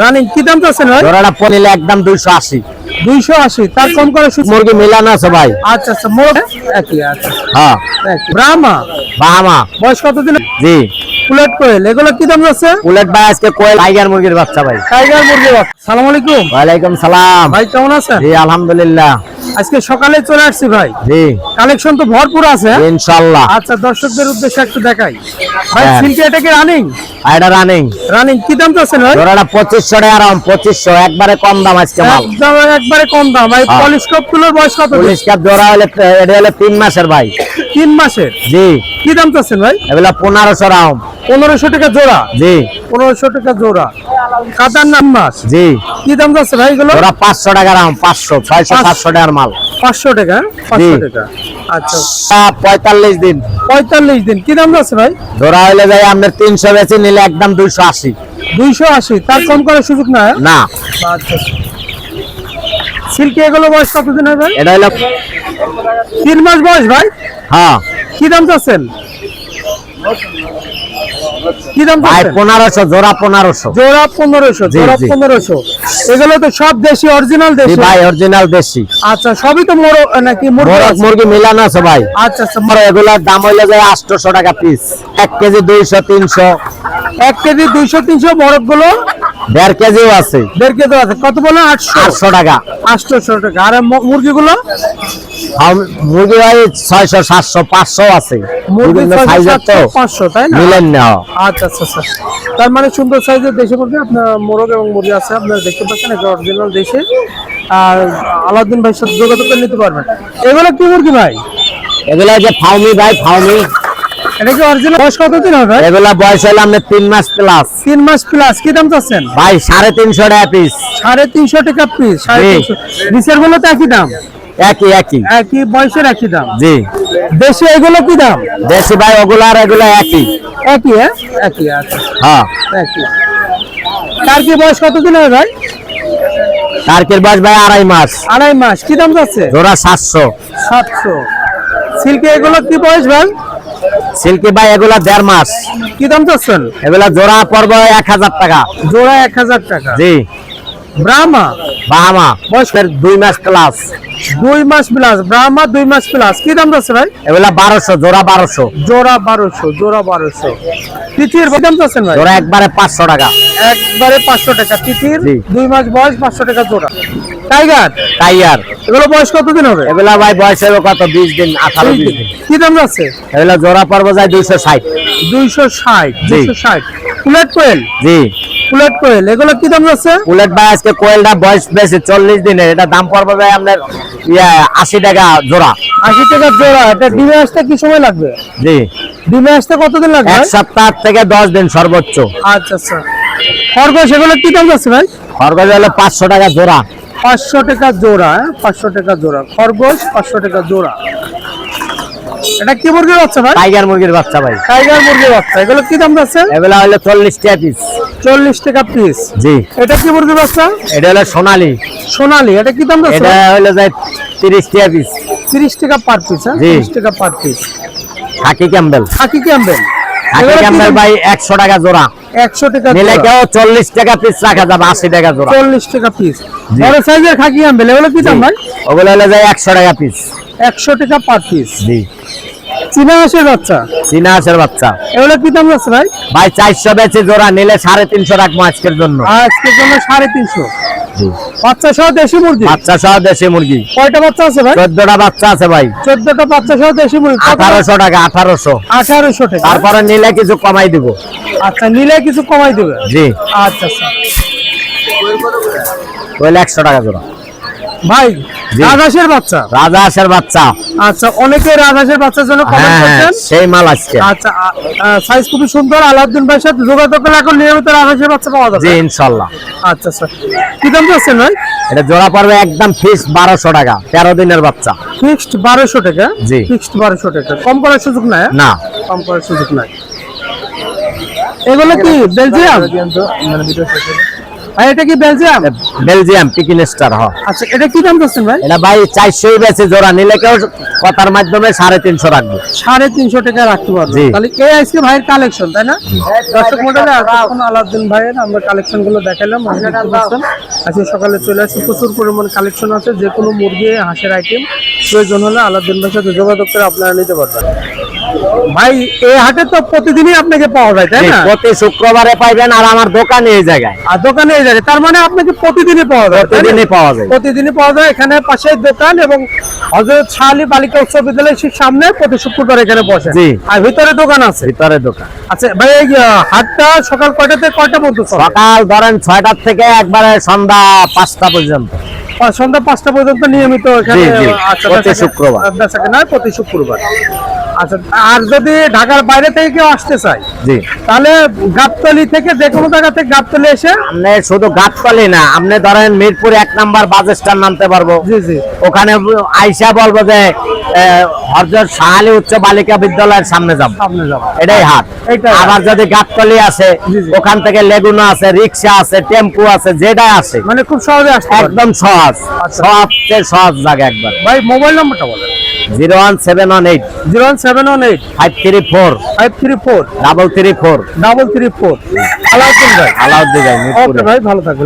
Running কি দাম চাচ্ছেন ভাই? জোড়াটা পনিলে একদম দুইশো আশি। দুইশো আশি। তার কম করে সুযোগ মুরগি মেলানো আছে ভাই। আচ্ছা আচ্ছা মোট একই আচ্ছা। হ্যাঁ। ব্রাহ্মা? বাহামা বয়স কতদিন জি। ফুলেট কোয়েল এগুলো কি দাম যাচ্ছে? উলেট ভাই আজকে কোয়েল টাইগার মুরগির বাচ্চা ভাই। টাইগার মুরগি সালাম আলাইকুম। ওয়ালাইকুম সালাম। ভাই কেমন আছেন? জি আলহামদুলিল্লাহ। আজকে সকালে চলে আসছি ভাই। জি। কালেকশন তো ভরপুর আছে। আচ্ছা দর্শকদের উদ্দেশ্যে একটু দেখাই। ভাই হ্যাঁ। সিল্কি এটা কি রানিং এটা রানিং রানিং কি দাম চাচ্ছেন ভাই? জোড়াটা পঁচিশশো টাকা আরাম একবারে কম দাম আজকে মাল। একদম একবারে কম দাম। ভাই হ্যাঁ। গুলোর বয়স কত? পুলিশ কাপ জোড়া হলে এটা হলে মাসের ভাই। তিন মাসের? জি। কি দাম চাচ্ছেন ভাই? এগুলা পনেরোশো রাম পনেরোশো টাকা জোড়া? জি। পনেরোশো টাকা জোড়া। কাতার নাম মাস জি। কি দাম যাচ্ছে ভাই এগুলো? জোড়া পাঁচশো টাকা রাম পাঁচশো ছয়শো পাঁচ- সাতশো টাকার মাল। পাঁচশো টাকা হ্যাঁ? পাঁচশো টাকা। আচ্ছা। পঁয়তাল্লিশ দিন। পঁয়তাল্লিশ দিন। কি দাম যাচ্ছে ভাই? জোড়া হলে যাই আপনার তিনশো বেশি নিলে একদম দুইশো আশি। দুইশো আশি। তার কম করার সুযোগ না হ্যাঁ? না। আচ্ছা। সিল্কি এগুলো বয়স কতদিন হয় ভাই? এটা হলো তিন মাস বয়স ভাই? হ্যাঁ। কি দাম চাচ্ছেন কি দাম পনেরোশো জোড়া পনেরোশো। জোড়া পনেরোশো জোড়া পনেরোশো। এগুলো তো সব দেশি অরিজিনাল দেশি? ভাই অরিজিনাল দেশি। আচ্ছা সবই তো মোরো নাকি মুরগি মোরগ মুরগি মিলানো আছে ভাই। আচ্ছা আচ্ছা এগুলার দাম হইলে যায় আটশোশো টাকা পিস এক কেজি দুইশো তিনশো। এক কেজি দুইশো তিনশো মোরগগুলো দেড় কেজিও আছে। দেড় কেজি আছে। কত বলে? আটশো। আটশো টাকা। আটশোশো টাকা। আর মুরগি গুলো মুরগি ভাই ছয়শো সাতশো পাঁচশো আছে। মুরগি পাঁচশো তাই না? মিলেন না। আচ্ছা আচ্ছা আচ্ছা। তার মানে সুন্দর সাইজের দেশি মুরগি আপনার মোরগ এবং মুরগি আছে। আপনারা দেখতে পাচ্ছেন এটা অরিজিনাল দেশে। আর আলাউদ্দিন ভাইয়ের সাথে যোগাযোগ করে নিতে পারবেন। এগুলো কি মুরগি ভাই? এগুলা যে ফাউমি ভাই ফাউমি। এটা কি অরিজিনাল বয়স কতদিন হবে ভাই? এগুলা বয়স হলে তিন মাস প্লাস তিন মাস প্লাস কি দাম চাচ্ছেন? ভাই সাড়ে তিনশো টাকা পিস সাড়ে তিনশো টাকা পিস সাড়ে তিনশো। নিচেরগুলো তো একই দাম? একই একই। একই বয়সের একই দাম? জি। দেশে এগুলো কি দাম? দেশি ভাই ওগুলা আর এগুলা একই। একই হ্যাঁ? একই আচ্ছা। হ্যাঁ। একই। তার কি বয়স কতদিন হবে ভাই? টার্কির বয়স ভাই আড়াই মাস। আড়াই মাস কি দাম যাচ্ছে? জোড়া সাতশো। সাতশো। সিল্কে এগুলো কি বয়স ভাই? সিল্কি ভাই এগুলা দেড় মাস। কি দাম চাচ্ছেন? এগুলা জোড়া পড়বে এক হাজার টাকা। জোড়া এক হাজার টাকা। জি। ব্রাহ্মা? বয়সের দুই মাস প্লাস দুই মাস প্লাস ব্রাহ্মা দুই মাস প্লাস কি দাম যাচ্ছে ভাই? এগুলা বারোশো জোড়া বারোশো। জোড়া বারোশো জোড়া বারোশো। তিথির কি দাম চাচ্ছেন ভাই? জোড়া একবারে পাঁচশো টাকা। একবারে পাঁচশো টাকা। তিথির দুই মাস বয়স পাঁচশো টাকা জোড়া। টাইগার টাইয়ার এগুলো বয়স কতদিন হবে? এগুলা ভাই বয়স হবে কত? বিশ দিন আঠারো দিন। কি দাম যাচ্ছে? এগুলা জোড়া পড়বে যায় দুইশো ষাট। দুইশো ষাট। দুইশো ষাট। ফুলেট কোয়েল জি। ফুলেট কোয়েল এগুলো কি দাম যাচ্ছে? বুলেট ভাই আজকে কোয়েলটা বয়স বেশি চল্লিশ দিনের। এটা দাম পড়বে ভাই আপনার ইয়া আশি টাকা জোড়া। আশি টাকা জোড়া। এটা ডিমে আসতে কি সময় লাগবে? জি। ডিমে আসতে কতদিন লাগবে এক সপ্তাহ থেকে দশ দিন সর্বোচ্চ। আচ্ছা আচ্ছা। খরগোশ এগুলো কি দাম যাচ্ছে ভাই? খরগোশ হলো পাঁচশো টাকা জোড়া। পাঁচশো টাকা জোড়া হ্যাঁ? পাঁচশো টাকা জোড়া। খরগোশ পাঁচশো টাকা জোড়া। এটা কি মুরগির বাচ্চা ভাই? টাইগার মুরগির বাচ্চা ভাই। টাইগার মুরগির বাচ্চা। এগুলো কি দাম আছে এগুলা হলো চল্লিশ টাকা পিস চল্লিশ টাকা পিস জি। এটা কি মুরগির বাচ্চা? এটা হলো সোনালি। সোনালি। এটা কি দাম যাচ্ছে? এটা হলো যায় তিরিশ টাকা পিস তিরিশ টাকা পার পিস হ্যাঁ। তিরিশ টাকা per piece khaki Campbell. Khaki Campbell. Khaki ভাই টাকা জোড়া। টাকা নিলে কেউ চল্লিশ টাকা পিস রাখা যাবে আশি টাকা জোড়া। চল্লিশ টাকা পিস বড় সাইজের খাকি ক্যাম্বেল এগুলো কি দাম ভাই? ওগুলো হলো যায় একশো টাকা পিস একশো টাকা পার পিস জি। চীনা হাঁসের বাচ্চা? চীনা হাঁসের বাচ্চা। এগুলো কি দাম যাচ্ছে ভাই? ভাই চারশো বেচে জোড়া নিলে সাড়ে তিনশো রাখব আজকের জন্য। আজকের জন্য সাড়ে তিনশো। জি বাচ্চা সহ দেশি মুরগি? বাচ্চা সহ দেশি মুরগি। কয়টা বাচ্চা আছে ভাই? চোদ্দটা বাচ্চা আছে ভাই। চোদ্দটা বাচ্চা সহ দেশি মুরগি। কত? আঠারোশো টাকা আঠারোশো। আঠারোশো টাকা। তারপরে নিলে কিছু কমাই দিব। আচ্ছা নিলে কিছু কমাই দেবে? জি। আচ্ছা আচ্ছা। ওইলে একশো টাকা জোড়া। ভাই জি। রাজহাঁসের বাচ্চা? রাজা হাঁসের বাচ্চা। আচ্ছা অনেকে রাজহাঁসের বাচ্চার জন্য হ্যাঁ কমেন্ট হ্যাঁ করছেন। সেই মাল আজকে। আচ্ছা সাইজ খুবই সুন্দর। আলাউদ্দিন ভাইয়ের সাথে যোগাযোগ করলে এখন নিয়মিত রাজহাঁসের বাচ্চা পাওয়া যাবে। জি ইনশাল্লাহ। আচ্ছা আচ্ছা। কি দাম যাচ্ছেন ভাই? এটা জোড়া পড়বে একদম ফিক্স বারোশো টাকা তেরো দিনের বাচ্চা। ফিক্সড বারোশো টাকা? জি। ফিক্সড বারোশো টাকা। কম করার সুযোগ নাই হ্যাঁ? না। কম করার সুযোগ নাই। এগুলো কি বেলজিয়াম? ভাই এটা কি বেলজিয়াম বেলজিয়াম পিকিন স্টার হ। আচ্ছা এটা কি দাম দিচ্ছেন ভাই? এটা ভাই চারশোই বেছে জোড়া নিলে কেউ কথার মাধ্যমে সাড়ে তিনশো রাখবে। সাড়ে তিনশো টাকা রাখতে পারব। তাহলে এই আজকে ভাইয়ের কালেকশন তাই না? দর্শক মন্ডলে এখন আলাউদ্দিন ভাইয়ের আমরা কালেকশনগুলো দেখালাম আজকে সকালে চলে আসছে প্রচুর পরিমাণ কালেকশন আছে যে কোনো মুরগি হাঁসের আইটেম প্রয়োজন হলে আলাউদ্দিন ভাইয়ের সাথে যোগাযোগ করে আপনারা নিতে পারবেন। ভাই এই হাটে তো প্রতিদিনই আপনাকে পাওয়া যায় তাই না? প্রতি শুক্রবারে পাইবেন আর আমার দোকান এই জায়গায়। আর দোকানে এই জায়গায় তার মানে আপনাকে প্রতিদিনই পাওয়া যায় প্রতিদিনই পাওয়া যায়। প্রতিদিনই পাওয়া যায় এখানে পাশে দোকান এবং হজরত শাহালি বালিকা উচ্চ বিদ্যালয়ের সামনে প্রতি শুক্রবার এখানে বসে। জি। আর ভিতরে দোকান আছে? ভিতরে দোকান। আচ্ছা ভাই এই হাটটা সকাল কয়টা থেকে কয়টা পর্যন্ত সকাল ধরেন ছয়টার থেকে একবারে সন্ধ্যা পাঁচটা পর্যন্ত। সন্ধ্যা পাঁচটা পর্যন্ত নিয়মিত এখানে। আচ্ছা, প্রতি শুক্রবার। প্রতি শুক্রবার। আচ্ছা আর যদি ঢাকার বাইরে থেকে কেউ আসতে চায় জি। তাহলে গাবতলি থেকে যে কোনো জায়গা থেকে গাবতলি এসে আপনি শুধু গাছপালি না আপনি ধরেন মিরপুর এক নাম্বার বাস স্ট্যান্ড নামতে পারব। জি জি। ওখানে আইসা বলব যে হরজত শাহালি উচ্চ বালিকা বিদ্যালয়ের সামনে যাব। সামনে যাব। এটাই হাট। আবার যদি গাছতলি আছে। ওখান থেকে লেগুনা আছে রিক্সা আছে টেম্পু আছে যেটাই আছে মানে খুব সহজে আসতে একদম সহজ। আচ্ছা। সবচেয়ে সহজ জায়গা একবার। ভাই মোবাইল নাম্বারটা বলেন। Zero one seven one eight. Zero one seven one eight. Five three four. Five three four. Double three four. Double three four. Alauddin ভাই। আলাউদ্দিন ভাই ভালো থাকবেন।